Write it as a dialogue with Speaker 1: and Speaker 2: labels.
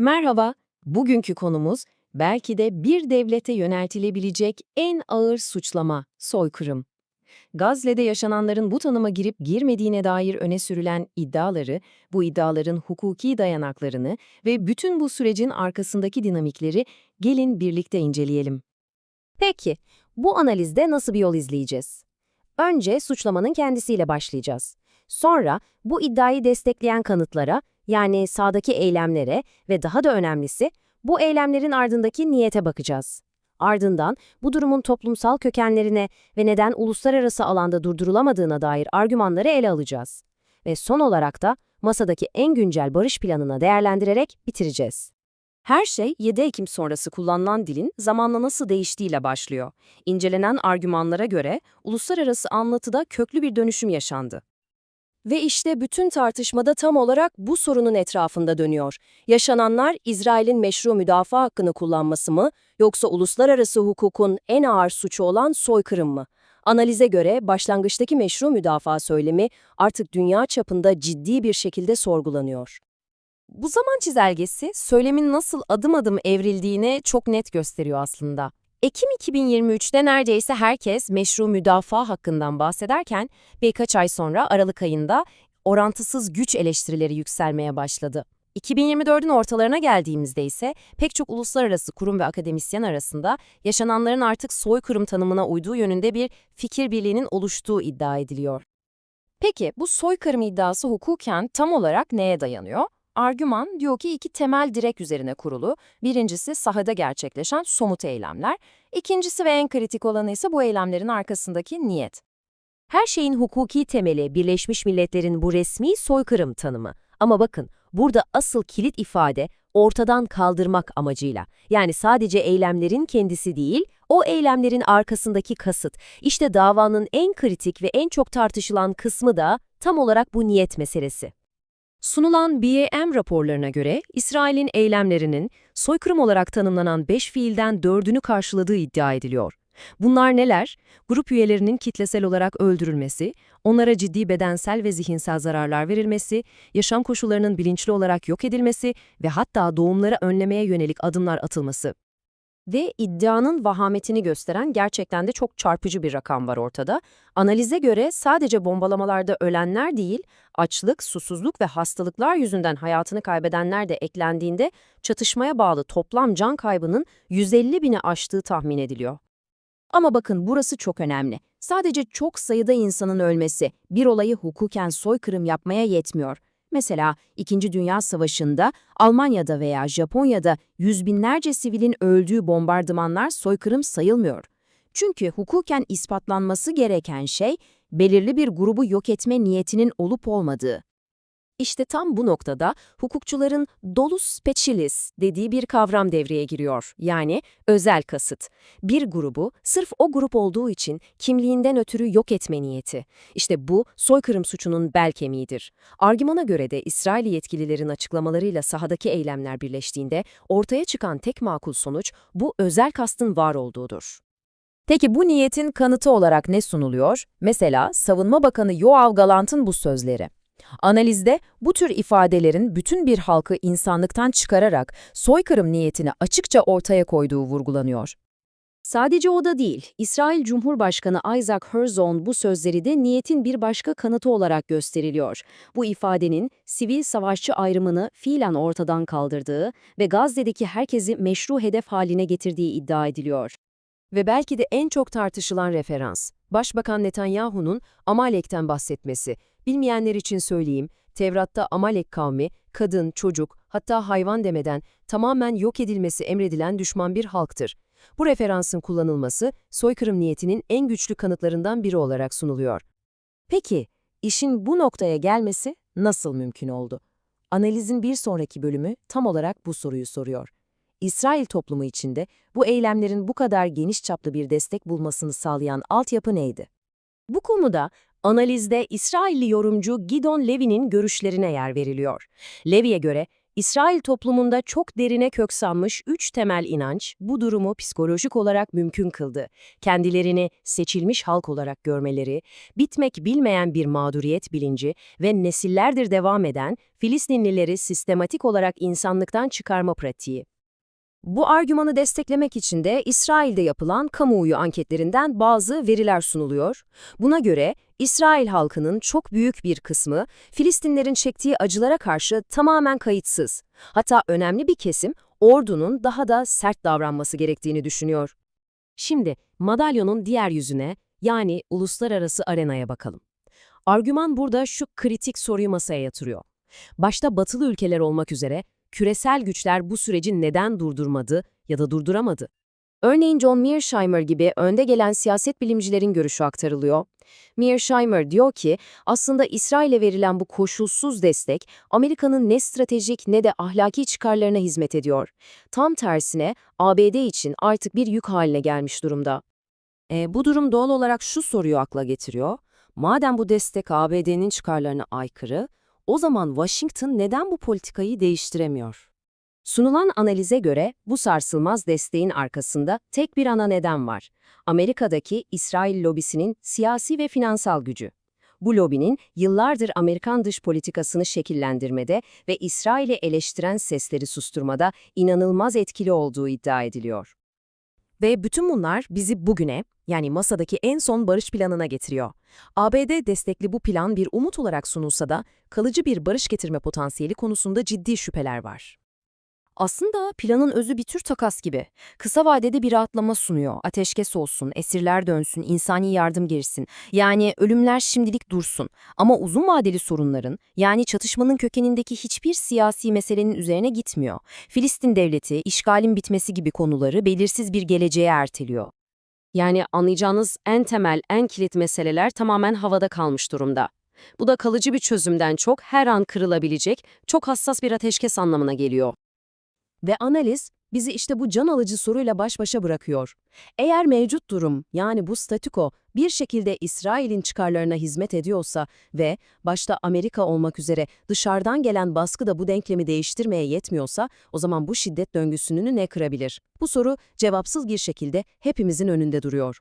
Speaker 1: Merhaba, bugünkü konumuz belki de bir devlete yöneltilebilecek en ağır suçlama, soykırım. Gazze'de yaşananların bu tanıma girip girmediğine dair öne sürülen iddiaları, bu iddiaların hukuki dayanaklarını ve bütün bu sürecin arkasındaki dinamikleri gelin birlikte inceleyelim.
Speaker 2: Peki, bu analizde nasıl bir yol izleyeceğiz? Önce suçlamanın kendisiyle başlayacağız. Sonra bu iddiayı destekleyen kanıtlara, yani sağdaki eylemlere ve daha da önemlisi, bu eylemlerin ardındaki niyete bakacağız. Ardından bu durumun toplumsal kökenlerine ve neden uluslararası alanda durdurulamadığına dair argümanları ele alacağız. Ve son olarak da masadaki en güncel barış planına değerlendirerek bitireceğiz. Her şey 7 Ekim sonrası kullanılan dilin zamanla nasıl değiştiğiyle başlıyor. İncelenen argümanlara göre uluslararası anlatıda köklü bir dönüşüm yaşandı. Ve işte bütün tartışmada tam olarak bu sorunun etrafında dönüyor. Yaşananlar İsrail'in meşru müdafaa hakkını kullanması mı yoksa uluslararası hukukun en ağır suçu olan soykırım mı? Analize göre başlangıçtaki meşru müdafaa söylemi artık dünya çapında ciddi bir şekilde sorgulanıyor. Bu zaman çizelgesi söylemin nasıl adım adım evrildiğini çok net gösteriyor aslında. Ekim 2023'te neredeyse herkes meşru müdafaa hakkından bahsederken birkaç ay sonra Aralık ayında orantısız güç eleştirileri yükselmeye başladı. 2024'ün ortalarına geldiğimizde ise pek çok uluslararası kurum ve akademisyen arasında yaşananların artık soykırım tanımına uyduğu yönünde bir fikir birliğinin oluştuğu iddia ediliyor. Peki bu soykırım iddiası hukuken tam olarak neye dayanıyor? Argüman diyor ki iki temel direk üzerine kurulu. Birincisi sahada gerçekleşen somut eylemler. İkincisi ve en kritik olanı ise bu eylemlerin arkasındaki niyet. Her şeyin hukuki temeli Birleşmiş Milletler'in bu resmi soykırım tanımı. Ama bakın burada asıl kilit ifade ortadan kaldırmak amacıyla. Yani sadece eylemlerin kendisi değil, o eylemlerin arkasındaki kasıt. İşte davanın en kritik ve en çok tartışılan kısmı da tam olarak bu niyet meselesi. Sunulan BAM raporlarına göre İsrail'in eylemlerinin soykırım olarak tanımlanan 5 fiilden 4'ünü karşıladığı iddia ediliyor. Bunlar neler? Grup üyelerinin kitlesel olarak öldürülmesi, onlara ciddi bedensel ve zihinsel zararlar verilmesi, yaşam koşullarının bilinçli olarak yok edilmesi ve hatta doğumları önlemeye yönelik adımlar atılması. Ve iddianın vahametini gösteren gerçekten de çok çarpıcı bir rakam var ortada. Analize göre sadece bombalamalarda ölenler değil, açlık, susuzluk ve hastalıklar yüzünden hayatını kaybedenler de eklendiğinde çatışmaya bağlı toplam can kaybının 150 bini aştığı tahmin ediliyor. Ama bakın burası çok önemli. Sadece çok sayıda insanın ölmesi bir olayı hukuken soykırım yapmaya yetmiyor. Mesela İkinci Dünya Savaşı'nda Almanya'da veya Japonya'da yüz binlerce sivilin öldüğü bombardımanlar soykırım sayılmıyor. Çünkü hukuken ispatlanması gereken şey belirli bir grubu yok etme niyetinin olup olmadığı. İşte tam bu noktada hukukçuların dolus specialis dediği bir kavram devreye giriyor. Yani özel kasıt. Bir grubu sırf o grup olduğu için kimliğinden ötürü yok etme niyeti. İşte bu soykırım suçunun bel kemiğidir. Argümana göre de İsrail yetkililerin açıklamalarıyla sahadaki eylemler birleştiğinde ortaya çıkan tek makul sonuç bu özel kastın var olduğudur. Peki bu niyetin kanıtı olarak ne sunuluyor? Mesela Savunma Bakanı Yoav Galant'ın bu sözleri. Analizde bu tür ifadelerin bütün bir halkı insanlıktan çıkararak soykırım niyetini açıkça ortaya koyduğu vurgulanıyor. Sadece o da değil, İsrail Cumhurbaşkanı Isaac Herzog bu sözleri de niyetin bir başka kanıtı olarak gösteriliyor. Bu ifadenin sivil savaşçı ayrımını fiilen ortadan kaldırdığı ve Gazze'deki herkesi meşru hedef haline getirdiği iddia ediliyor. Ve belki de en çok tartışılan referans, Başbakan Netanyahu'nun Amalek'ten bahsetmesi. Bilmeyenler için söyleyeyim, Tevrat'ta Amalek kavmi, kadın, çocuk, hatta hayvan demeden tamamen yok edilmesi emredilen düşman bir halktır. Bu referansın kullanılması, soykırım niyetinin en güçlü kanıtlarından biri olarak sunuluyor. Peki, işin bu noktaya gelmesi nasıl mümkün oldu? Analizin bir sonraki bölümü tam olarak bu soruyu soruyor. İsrail toplumu içinde bu eylemlerin bu kadar geniş çaplı bir destek bulmasını sağlayan altyapı neydi? Bu konuda analizde İsrailli yorumcu Gidon Levi'nin görüşlerine yer veriliyor. Levi'ye göre İsrail toplumunda çok derine kök salmış üç temel inanç bu durumu psikolojik olarak mümkün kıldı. Kendilerini seçilmiş halk olarak görmeleri, bitmek bilmeyen bir mağduriyet bilinci ve nesillerdir devam eden Filistinlileri sistematik olarak insanlıktan çıkarma pratiği. Bu argümanı desteklemek için de İsrail'de yapılan kamuoyu anketlerinden bazı veriler sunuluyor. Buna göre İsrail halkının çok büyük bir kısmı Filistinlerin çektiği acılara karşı tamamen kayıtsız. Hatta önemli bir kesim ordunun daha da sert davranması gerektiğini düşünüyor. Şimdi madalyonun diğer yüzüne yani uluslararası arenaya bakalım. Argüman burada şu kritik soruyu masaya yatırıyor. Başta batılı ülkeler olmak üzere küresel güçler bu süreci neden durdurmadı ya da durduramadı? Örneğin John Mearsheimer gibi önde gelen siyaset bilimcilerin görüşü aktarılıyor. Mearsheimer diyor ki, aslında İsrail'e verilen bu koşulsuz destek, Amerika'nın ne stratejik ne de ahlaki çıkarlarına hizmet ediyor. Tam tersine ABD için artık bir yük haline gelmiş durumda. E, bu durum doğal olarak şu soruyu akla getiriyor. Madem bu destek ABD'nin çıkarlarına aykırı, o zaman Washington neden bu politikayı değiştiremiyor? Sunulan analize göre bu sarsılmaz desteğin arkasında tek bir ana neden var. Amerika'daki İsrail lobisinin siyasi ve finansal gücü. Bu lobinin yıllardır Amerikan dış politikasını şekillendirmede ve İsrail'i eleştiren sesleri susturmada inanılmaz etkili olduğu iddia ediliyor. Ve bütün bunlar bizi bugüne, yani masadaki en son barış planına getiriyor. ABD destekli bu plan bir umut olarak sunulsa da kalıcı bir barış getirme potansiyeli konusunda ciddi şüpheler var. Aslında planın özü bir tür takas gibi. Kısa vadede bir rahatlama sunuyor. Ateşkes olsun, esirler dönsün, insani yardım girsin. Yani ölümler şimdilik dursun. Ama uzun vadeli sorunların, yani çatışmanın kökenindeki hiçbir siyasi meselenin üzerine gitmiyor. Filistin devleti, işgalin bitmesi gibi konuları belirsiz bir geleceğe erteliyor. Yani anlayacağınız en temel, en kilit meseleler tamamen havada kalmış durumda. Bu da kalıcı bir çözümden çok her an kırılabilecek, çok hassas bir ateşkes anlamına geliyor. Ve analiz bizi işte bu can alıcı soruyla baş başa bırakıyor. Eğer mevcut durum yani bu statüko bir şekilde İsrail'in çıkarlarına hizmet ediyorsa ve başta Amerika olmak üzere dışarıdan gelen baskı da bu denklemi değiştirmeye yetmiyorsa o zaman bu şiddet döngüsünü ne kırabilir? Bu soru cevapsız bir şekilde hepimizin önünde duruyor.